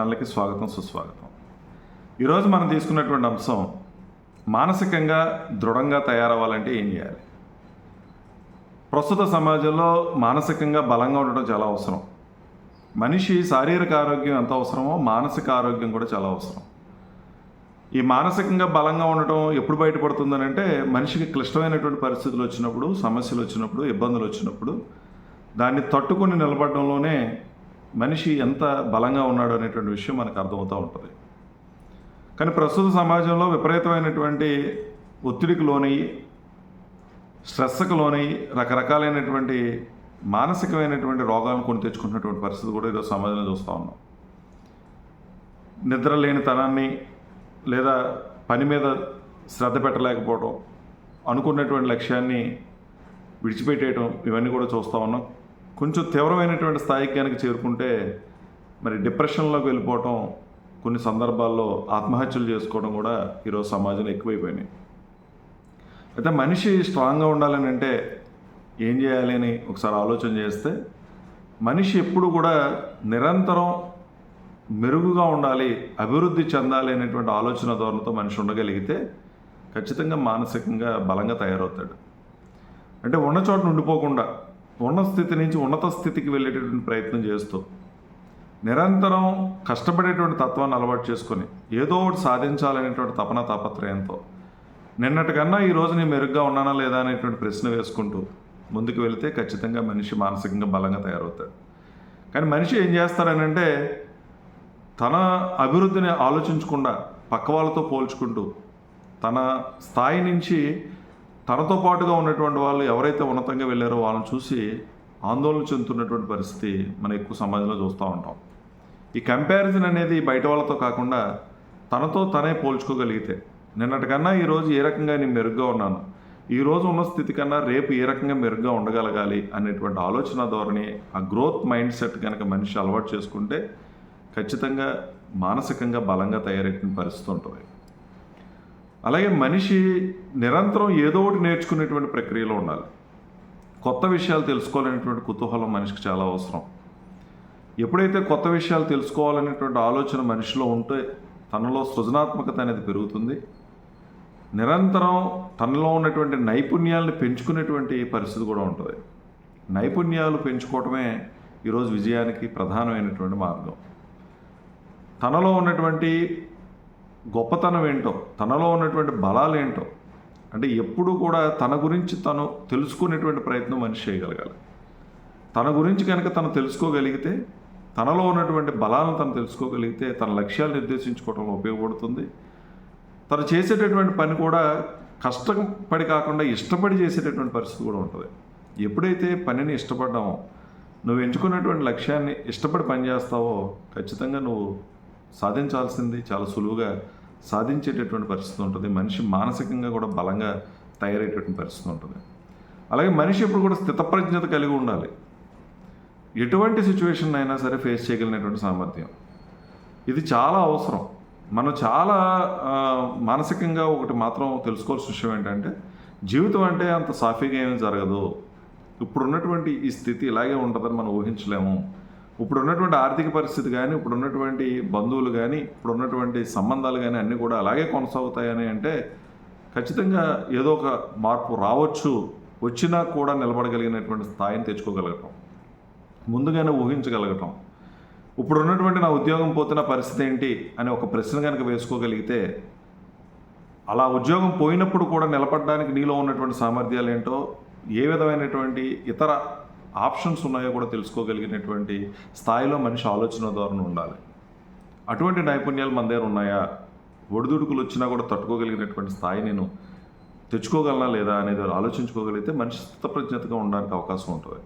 ఛానల్కి స్వాగతం సుస్వాగతం. ఈరోజు మనం తీసుకున్నటువంటి అంశం మానసికంగా దృఢంగా తయారవ్వాలంటే ఏం చేయాలి? ప్రస్తుత సమాజంలో మానసికంగా బలంగా ఉండడం చాలా అవసరం. మనిషి శారీరక ఆరోగ్యం ఎంత అవసరమో మానసిక ఆరోగ్యం కూడా చాలా అవసరం. ఈ మానసికంగా బలంగా ఉండటం ఎప్పుడు బయటపడుతుందని అంటే మనిషికి క్లిష్టమైనటువంటి పరిస్థితులు వచ్చినప్పుడు సమస్యలు వచ్చినప్పుడు ఇబ్బందులు వచ్చినప్పుడు దాన్ని తట్టుకొని నిలబడడంలోనే మనిషి ఎంత బలంగా ఉన్నాడు అనేటువంటి విషయం మనకు అర్థమవుతూ ఉంటుంది. కానీ ప్రస్తుత సమాజంలో విపరీతమైనటువంటి ఒత్తిడికి లోనయ్యి స్ట్రెస్కి లోనయ్యి రకరకాలైనటువంటి మానసికమైనటువంటి రోగాలను కొని తెచ్చుకుంటున్నటువంటి పరిస్థితి కూడా ఈరోజు సమాజంలో చూస్తూ ఉన్నాం. నిద్ర లేని తనాన్ని లేదా పని మీద శ్రద్ధ పెట్టలేకపోవడం అనుకున్నటువంటి లక్ష్యాన్ని విడిచిపెట్టేయడం ఇవన్నీ కూడా చూస్తూ ఉన్నాం. కొంచెం తీవ్రమైనటువంటి స్థాయికి కనుక చేరుకుంటే మరి డిప్రెషన్లోకి వెళ్ళిపోవటం కొన్ని సందర్భాల్లో ఆత్మహత్యలు చేసుకోవడం కూడా ఈరోజు సమాజంలో ఎక్కువైపోయినాయి. అయితే మనిషి స్ట్రాంగ్గా ఉండాలని అంటే ఏం చేయాలి అని ఒకసారి ఆలోచన చేస్తే మనిషి ఎప్పుడు కూడా నిరంతరం మెరుగుగా ఉండాలి అభివృద్ధి చెందాలి అనేటువంటి ఆలోచన ధోరణితో మనిషి ఉండగలిగితే ఖచ్చితంగా మానసికంగా బలంగా తయారవుతాడు. అంటే ఉన్న చోట ఉండిపోకుండా ఉన్న స్థితి నుంచి ఉన్నత స్థితికి వెళ్ళేటటువంటి ప్రయత్నం చేస్తూ నిరంతరం కష్టపడేటువంటి తత్వాన్ని అలవాటు చేసుకొని ఏదో ఒకటి సాధించాలనేటువంటి తపన తాపత్రయంతో నిన్నటికన్నా ఈ రోజు నేను మెరుగ్గా ఉన్నానా లేదా అనేటువంటి ప్రశ్న వేసుకుంటూ ముందుకు వెళితే ఖచ్చితంగా మనిషి మానసికంగా బలంగా తయారవుతాడు. కానీ మనిషి ఏం చేస్తాడనంటే తన అభివృద్ధిని ఆలోచించకుండా పక్క వాళ్ళతో పోల్చుకుంటూ తన స్థాయి నుంచి తనతో పాటుగా ఉన్నటువంటి వాళ్ళు ఎవరైతే ఉన్నతంగా వెళ్ళారో వాళ్ళని చూసి ఆందోళన చెందుతున్నటువంటి పరిస్థితి మనం ఎక్కువ సమాజంలో చూస్తూ ఉంటాం. ఈ కంపారిజన్ అనేది బయట వాళ్ళతో కాకుండా తనతో తనే పోల్చుకోగలిగితే నిన్నటికన్నా ఈరోజు ఏ రకంగా నేను మెరుగ్గా ఉన్నాను? ఈ రోజు ఉన్న స్థితి కన్నా రేపు ఏ రకంగా మెరుగ్గా ఉండగలగాలి అనేటువంటి ఆలోచన ధోరణి ఆ గ్రోత్ మైండ్ సెట్ కనుక మనిషి అలవాటు చేసుకుంటే ఖచ్చితంగా మానసికంగా బలంగా తయారైన పరిస్థితి ఉంటుంది. అలాగే మనిషి నిరంతరం ఏదో ఒకటి నేర్చుకునేటువంటి ప్రక్రియలో ఉండాలి. కొత్త విషయాలు తెలుసుకోవాలనేటువంటి కుతూహలం మనిషికి చాలా అవసరం. ఎప్పుడైతే కొత్త విషయాలు తెలుసుకోవాలనేటువంటి ఆలోచన మనిషిలో ఉంటే తనలో సృజనాత్మకత అనేది పెరుగుతుంది. నిరంతరం తనలో ఉన్నటువంటి నైపుణ్యాలను పెంచుకునేటువంటి పరిస్థితి కూడా ఉంటుంది. నైపుణ్యాలు పెంచుకోవటమే ఈరోజు విజయానికి ప్రధానమైనటువంటి మార్గం. తనలో ఉన్నటువంటి గొప్పతనం ఏంటో తనలో ఉన్నటువంటి బలాలు ఏంటో అంటే ఎప్పుడు కూడా తన గురించి తను తెలుసుకునేటువంటి ప్రయత్నం మనిషి చేయగలగాలి. తన గురించి కనుక తను తెలుసుకోగలిగితే తనలో ఉన్నటువంటి బలాలను తను తెలుసుకోగలిగితే తన లక్ష్యాలు నిర్దేశించుకోవడంలో ఉపయోగపడుతుంది. తను చేసేటటువంటి పని కూడా కష్టపడి కాకుండా ఇష్టపడి చేసేటటువంటి పరిస్థితి కూడా ఉంటుంది. ఎప్పుడైతే పనిని ఇష్టపడ్డామో నువ్వు ఎంచుకున్నటువంటి లక్ష్యాన్ని ఇష్టపడి పనిచేస్తావో ఖచ్చితంగా నువ్వు సాధించాల్సింది చాలా సులువుగా సాధించేటటువంటి పరిస్థితి ఉంటుంది. మనిషి మానసికంగా కూడా బలంగా తయారయ్యేటటువంటి పరిస్థితి ఉంటుంది. అలాగే మనిషి ఎప్పుడు కూడా స్థితప్రజ్ఞత కలిగి ఉండాలి. ఎటువంటి సిచ్యువేషన్ అయినా సరే ఫేస్ చేయగలిగినటువంటి సామర్థ్యం. ఇది చాలా అవసరం. మనం చాలా మానసికంగా ఒకటి మాత్రం తెలుసుకోవాల్సిన విషయం ఏంటంటే జీవితం అంటే అంత సాఫీగా ఏమీ జరగదు. ఇప్పుడున్నటువంటి ఈ స్థితి ఇలాగే ఉంటుందని మనం ఊహించలేము. ఇప్పుడు ఉన్నటువంటి ఆర్థిక పరిస్థితి కానీ ఇప్పుడు ఉన్నటువంటి బంధువులు కానీ ఇప్పుడు ఉన్నటువంటి సంబంధాలు కానీ అన్నీ కూడా అలాగే కొనసాగుతాయని అంటే ఖచ్చితంగా ఏదో ఒక మార్పు రావచ్చు వచ్చినా కూడా నిలబడగలిగినటువంటి స్థాయిని తెచ్చుకోగలగటం ముందుగానే ఊహించగలగటం. ఇప్పుడు ఉన్నటువంటి నా ఉద్యోగం పోతున్న పరిస్థితి ఏంటి అని ఒక ప్రశ్న కనుక వేసుకోగలిగితే అలా ఉద్యోగం పోయినప్పుడు కూడా నిలబడడానికి నీలో ఉన్నటువంటి సామర్థ్యాలు ఏంటో ఏ విధమైనటువంటి ఇతర ఆప్షన్స్ ఉన్నాయో కూడా తెలుసుకోగలిగినటువంటి స్థాయిలో మనిషి ఆలోచన ధోరణి ఉండాలి. అటువంటి నైపుణ్యాలు మన దగ్గర ఉన్నాయా? ఒడిదుడుకులు వచ్చినా కూడా తట్టుకోగలిగినటువంటి స్థాయి నేను తెచ్చుకోగలనా లేదా అనేది ఆలోచించుకోగలిగితే మనిషి స్థితప్రజ్ఞతగా ఉండడానికి అవకాశం ఉంటుంది.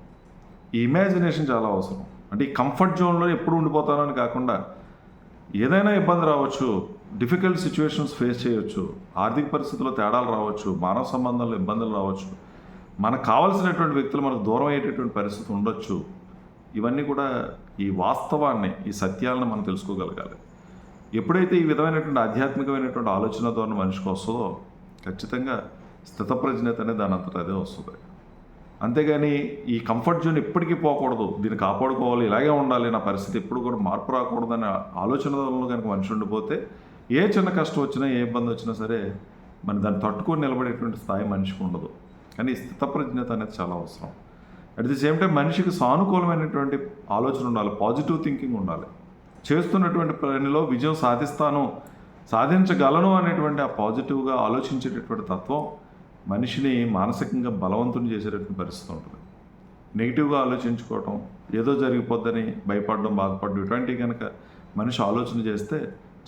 ఈ ఇమాజినేషన్ చాలా అవసరం. అంటే ఈ కంఫర్ట్ జోన్లో ఎప్పుడు ఉండిపోతానని కాకుండా ఏదైనా ఇబ్బంది రావచ్చు డిఫికల్ట్ సిచ్యువేషన్స్ ఫేస్ చేయొచ్చు ఆర్థిక పరిస్థితుల్లో తేడాలు రావచ్చు మానవ సంబంధాల్లో ఇబ్బందులు రావచ్చు. మనకు కావలసినటువంటి వ్యక్తులు మనకు దూరం అయ్యేటటువంటి పరిస్థితి ఉండొచ్చు. ఇవన్నీ కూడా ఈ వాస్తవాన్ని ఈ సత్యాలను మనం తెలుసుకోగలగాలి. ఎప్పుడైతే ఈ విధమైనటువంటి ఆధ్యాత్మికమైనటువంటి ఆలోచన ధోరణి మనిషికి వస్తుందో ఖచ్చితంగా స్థితప్రజ్ఞత అనేది దాని అంతటా అదే వస్తుంది. అంతేగాని ఈ కంఫర్ట్ జోన్ ఎప్పటికీ పోకూడదు. దీన్ని కాపాడుకోవాలి ఇలాగే ఉండాలి నా పరిస్థితి ఎప్పుడు కూడా మార్పు రాకూడదనే ఆలోచనలో కనుక మనిషి ఉండిపోతే ఏ చిన్న కష్టం వచ్చినా ఏ ఇబ్బంది వచ్చినా సరే మన దాన్ని తట్టుకొని నిలబడేటువంటి స్థాయి మనిషికి ఉండదు. కానీ స్థితప్రజ్ఞత అనేది చాలా అవసరం. అట్ ది సేమ్ టైం మనిషికి సానుకూలమైనటువంటి ఆలోచన ఉండాలి పాజిటివ్ థింకింగ్ ఉండాలి. చేస్తున్నటువంటి పనిలో విజయం సాధిస్తాను సాధించగలను అనేటువంటి ఆ పాజిటివ్గా ఆలోచించేటటువంటి తత్వం మనిషిని మానసికంగా బలవంతుని చేసేటటువంటి పరిస్థితి ఉంటుంది. నెగిటివ్గా ఆలోచించుకోవటం ఏదో జరిగిపోద్దని భయపడడం బాధపడడం ఇటువంటివి కనుక మనిషి ఆలోచన చేస్తే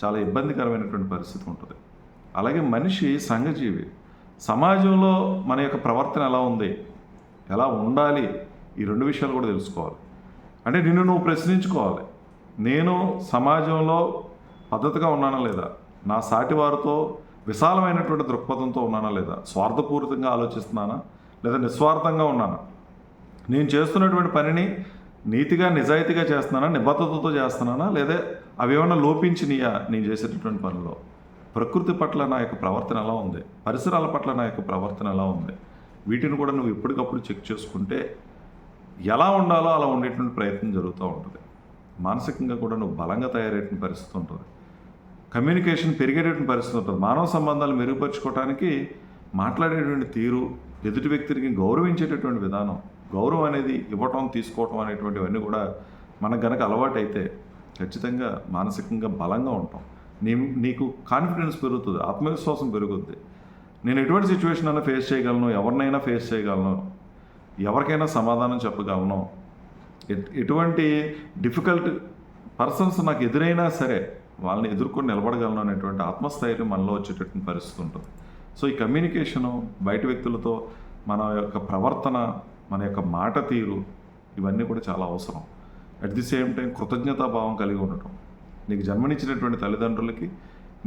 చాలా ఇబ్బందికరమైనటువంటి పరిస్థితి ఉంటుంది. అలాగే మనిషి సంఘజీవి సమాజంలో మన యొక్క ప్రవర్తన ఎలా ఉంది? ఎలా ఉండాలి? ఈ రెండు విషయాలు కూడా తెలుసుకోవాలి. అంటే నిన్ను నువ్వు ప్రశ్నించుకోవాలి. నేను సమాజంలో పద్ధతిగా ఉన్నానా లేదా? నా సాటి వారితో విశాలమైనటువంటి దృక్పథంతో ఉన్నానా లేదా? స్వార్థపూరితంగా ఆలోచిస్తున్నానా? లేదా నిస్వార్థంగా ఉన్నానా? నేను చేస్తున్నటువంటి పనిని నీతిగా నిజాయితీగా చేస్తున్నానా? నిబద్ధతతో చేస్తున్నానా? లేదా అవి ఏమైనా నేను చేసేటటువంటి పనిలో ప్రకృతి పట్ల నా యొక్క ప్రవర్తన ఎలా ఉంది? పరిసరాల పట్ల నా యొక్క ప్రవర్తన ఎలా ఉంది? వీటిని కూడా నువ్వు ఎప్పటికప్పుడు చెక్ చేసుకుంటే ఎలా ఉండాలో అలా ఉండేటువంటి ప్రయత్నం జరుగుతూ ఉంటుంది. మానసికంగా కూడా నువ్వు బలంగా తయారయ్యేటువంటి పరిస్థితి ఉంటుంది. కమ్యూనికేషన్ పెరిగేటటువంటి పరిస్థితి ఉంటుంది. మానవ సంబంధాలు మెరుగుపరచుకోవడానికి మాట్లాడేటువంటి తీరు ఎదుటి వ్యక్తికి గౌరవించేటటువంటి విధానం గౌరవం అనేది ఇవ్వటం తీసుకోవటం అనేటువంటివన్నీ కూడా మనకు గనక అలవాటైతే ఖచ్చితంగా మానసికంగా బలంగా ఉంటాం. నీ నీకు కాన్ఫిడెన్స్ పెరుగుతుంది ఆత్మవిశ్వాసం పెరుగుద్ది. నేను ఎటువంటి సిచ్యువేషన్ అయినా ఫేస్ చేయగలను ఎవరినైనా ఫేస్ చేయగలను ఎవరికైనా సమాధానం చెప్పగలను. ఎటువంటి డిఫికల్ట్ పర్సన్స్ నాకు ఎదురైనా సరే వాళ్ళని ఎదుర్కొని నిలబడగలను అనేటువంటి ఆత్మస్థైర్యం మనలో వచ్చేటటువంటి పరిస్థితి ఉంటుంది సో ఈ కమ్యూనికేషను బయట వ్యక్తులతో మన యొక్క ప్రవర్తన మన యొక్క మాట తీరు ఇవన్నీ కూడా చాలా అవసరం. అట్ ది సేమ్ టైం కృతజ్ఞతాభావం కలిగి ఉండటం. నీకు జన్మనిచ్చినటువంటి తల్లిదండ్రులకి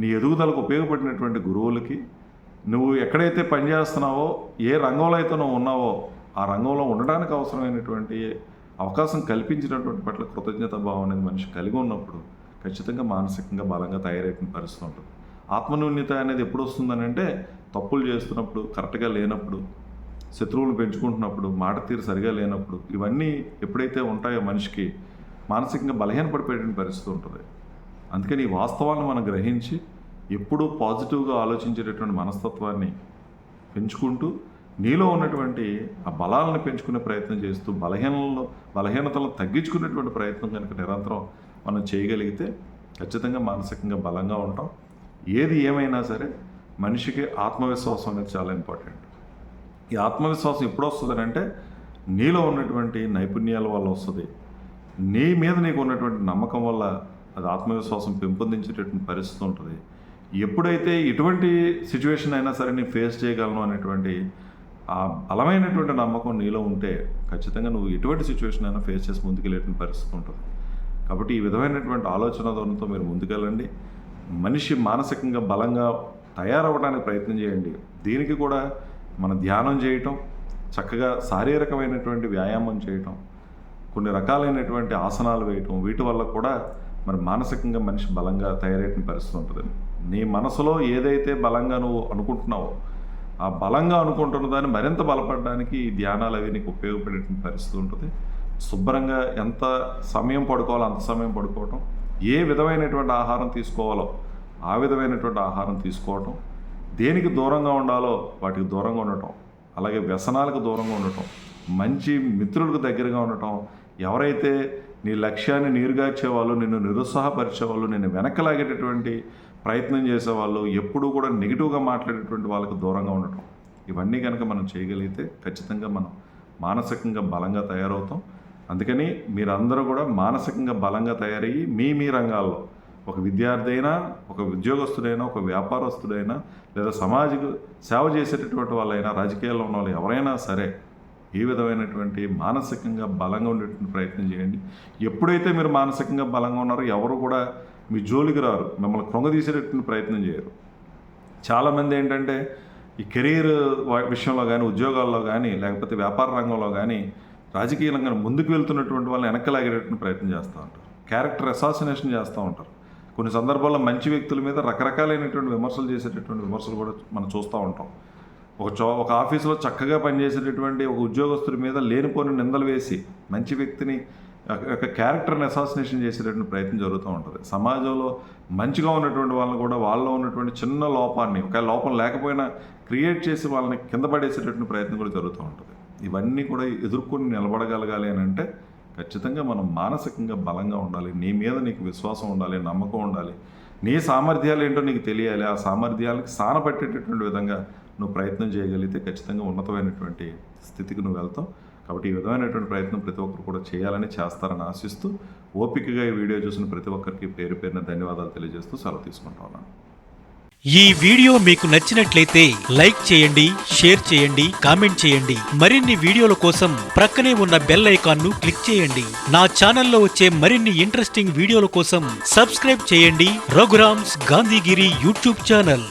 నీ ఎదుగుదలకు ఉపయోగపడినటువంటి గురువులకి నువ్వు ఎక్కడైతే పనిచేస్తున్నావో ఏ రంగంలో అయితే నువ్వు ఉన్నావో ఆ రంగంలో ఉండడానికి అవసరమైనటువంటి అవకాశం కల్పించినటువంటి పట్ల కృతజ్ఞత భావం అనేది మనిషి కలిగి ఉన్నప్పుడు ఖచ్చితంగా మానసికంగా బలంగా తయారైన పరిస్థితి ఉంటుంది. ఆత్మన్యూన్యత అనేది ఎప్పుడు వస్తుందని అంటే తప్పులు చేస్తున్నప్పుడు కరెక్ట్గా లేనప్పుడు శత్రువులు పెంచుకుంటున్నప్పుడు మాట తీరు సరిగా లేనప్పుడు ఇవన్నీ ఎప్పుడైతే ఉంటాయో మనిషికి మానసికంగా బలహీనపడిపోయేటువంటి పరిస్థితి ఉంటుంది. అందుకని ఈ వాస్తవాలను మనం గ్రహించి ఎప్పుడూ పాజిటివ్గా ఆలోచించేటటువంటి మనస్తత్వాన్ని పెంచుకుంటూ నీలో ఉన్నటువంటి ఆ బలాలను పెంచుకునే ప్రయత్నం చేస్తూ బలహీనలను బలహీనతలను తగ్గించుకునేటువంటి ప్రయత్నం కనుక నిరంతరం మనం చేయగలిగితే ఖచ్చితంగా మానసికంగా బలంగా ఉంటాం. ఏది ఏమైనా సరే మనిషికి ఆత్మవిశ్వాసం అనేది చాలా ఇంపార్టెంట్. ఈ ఆత్మవిశ్వాసం ఎప్పుడు వస్తుంది అంటే నీలో ఉన్నటువంటి నైపుణ్యాల వల్ల వస్తుంది. నీ మీద నీకు ఉన్నటువంటి నమ్మకం వల్ల అది ఆత్మవిశ్వాసం పెంపొందించేటటువంటి పరిస్థితి ఉంటుంది. ఎప్పుడైతే ఎటువంటి సిచ్యువేషన్ అయినా సరే నేను ఫేస్ చేయగలను అనేటువంటి ఆ బలమైనటువంటి నమ్మకం నీలో ఉంటే ఖచ్చితంగా నువ్వు ఎటువంటి సిచ్యువేషన్ అయినా ఫేస్ చేసి ముందుకెళ్ళేటువంటి పరిస్థితి ఉంటుంది. కాబట్టి ఈ విధమైనటువంటి ఆలోచన ధోరణితో మీరు ముందుకెళ్ళండి. మనిషి మానసికంగా బలంగా తయారవ్వడానికి ప్రయత్నం చేయండి. దీనికి కూడా మన ధ్యానం చేయటం చక్కగా శారీరకమైనటువంటి వ్యాయామం చేయటం కొన్ని రకాలైనటువంటి ఆసనాలు వేయటం వీటి వల్ల కూడా మరి మానసికంగా మనిషి బలంగా తయారైన పరిస్థితి ఉంటుంది. నీ మనసులో ఏదైతే బలంగా నువ్వు అనుకుంటున్నావో ఆ బలంగా అనుకుంటున్న దాన్ని మరింత బలపడడానికి ఈ ధ్యానాలు అవి నీకు ఉపయోగపడే పరిస్థితి ఉంటుంది. శుభ్రంగా ఎంత సమయం పడుకోవాలో అంత సమయం పడుకోవటం ఏ విధమైనటువంటి ఆహారం తీసుకోవాలో ఆ విధమైనటువంటి ఆహారం తీసుకోవటం దేనికి దూరంగా ఉండాలో వాటికి దూరంగా ఉండటం అలాగే వ్యసనాలకు దూరంగా ఉండటం మంచి మిత్రులకు దగ్గరగా ఉండటం ఎవరైతే నీ లక్ష్యాన్ని నీరుగార్చేవాళ్ళు నిన్ను నిరుత్సాహపరిచేవాళ్ళు నిన్ను వెనకలాగేటటువంటి ప్రయత్నం చేసేవాళ్ళు ఎప్పుడూ కూడా నెగిటివ్గా మాట్లాడేటువంటి వాళ్ళకి దూరంగా ఉండటం. ఇవన్నీ కనుక మనం చేయగలిగితే ఖచ్చితంగా మనం మానసికంగా బలంగా తయారవుతాం. అందుకని మీరందరూ కూడా మానసికంగా బలంగా తయారయ్యి మీ మీ రంగాల్లో ఒక విద్యార్థి అయినా ఒక ఉద్యోగస్తుడైనా ఒక వ్యాపారస్తుడైనా లేదా సమాజకు సేవ చేసేటటువంటి వాళ్ళైనా రాజకీయాల్లో ఉన్న వాళ్ళు ఎవరైనా సరే ఏ విధమైనటువంటి మానసికంగా బలంగా ఉండేటువంటి ప్రయత్నం చేయండి. ఎప్పుడైతే మీరు మానసికంగా బలంగా ఉన్నారో ఎవరు కూడా మీ జోలికి రారు. మిమ్మల్ని కృంగదీసేటటువంటి ప్రయత్నం చేయరు. చాలామంది ఏంటంటే ఈ కెరీర్ వా- విషయంలో కానీ ఉద్యోగాల్లో కానీ లేకపోతే వ్యాపార రంగంలో కానీ రాజకీయ రంగం ముందుకు వెళ్తున్నటువంటి వాళ్ళని వెనక్కి లాగేటటువంటి ప్రయత్నం చేస్తూ ఉంటారు. క్యారెక్టర్ అసాసినేషన్ చేస్తూ ఉంటారు. కొన్ని సందర్భాల్లో మంచి వ్యక్తుల మీద రకరకాలైనటువంటి విమర్శలు చేసేటటువంటి విమర్శలు కూడా మనం చూస్తూ ఉంటాం. ఒక చో ఒక ఆఫీసులో చక్కగా పనిచేసేటటువంటి ఒక ఉద్యోగస్తుడి మీద లేనిపోని నిందలు వేసి మంచి వ్యక్తిని ఒక- క్యారెక్టర్ని అసాసినేషన్ చేసేటటువంటి ప్రయత్నం జరుగుతూ ఉంటుంది. సమాజంలో మంచిగా ఉన్నటువంటి వాళ్ళని కూడా వాళ్ళలో ఉన్నటువంటి చిన్న లోపాన్ని ఒక లోపం లేకపోయినా క్రియేట్ చేసి వాళ్ళని కింద పడేసేటటువంటి ప్రయత్నం కూడా జరుగుతూ ఉంటుంది. ఇవన్నీ కూడా ఎదుర్కొని నిలబడగలగాలి అని అంటే ఖచ్చితంగా మనం మానసికంగా బలంగా ఉండాలి. నీ మీద నీకు విశ్వాసం ఉండాలి నమ్మకం ఉండాలి. నీ సామర్థ్యాలు ఏంటో నీకు తెలియాలి. ఆ సామర్థ్యాలకు సానపట్టేటటువంటి విధంగా నువ్వు ప్రయత్నం చేయగలిగితే ఖచ్చితంగా ఉన్నతమైనటువంటి స్థితికి నువ్వు వెళ్తావు. కాబట్టి ఈ విధమైనటువంటి ప్రయత్నం ప్రతి ఒక్కరు కూడా చేయాలని చేస్తారని ఆశిస్తూ ఓపికగా ఈ వీడియో చూసిన ప్రతి ఒక్కరికి పేరు పేరున ధన్యవాదాలు తెలియజేస్తూ సెలవు తీసుకుంటా ఉన్నాను. ఈ వీడియో మీకు నచ్చినట్లయితే లైక్ చేయండి షేర్ చేయండి కామెంట్ చేయండి. మరిన్ని వీడియోల కోసం ప్రక్కనే ఉన్న బెల్ ఐకాన్ను క్లిక్ చేయండి. నా ఛానల్లో వచ్చే మరిన్ని ఇంట్రెస్టింగ్ వీడియోల కోసం సబ్స్క్రైబ్ చేయండి. Raghuram's Gandhigiri YouTube channel.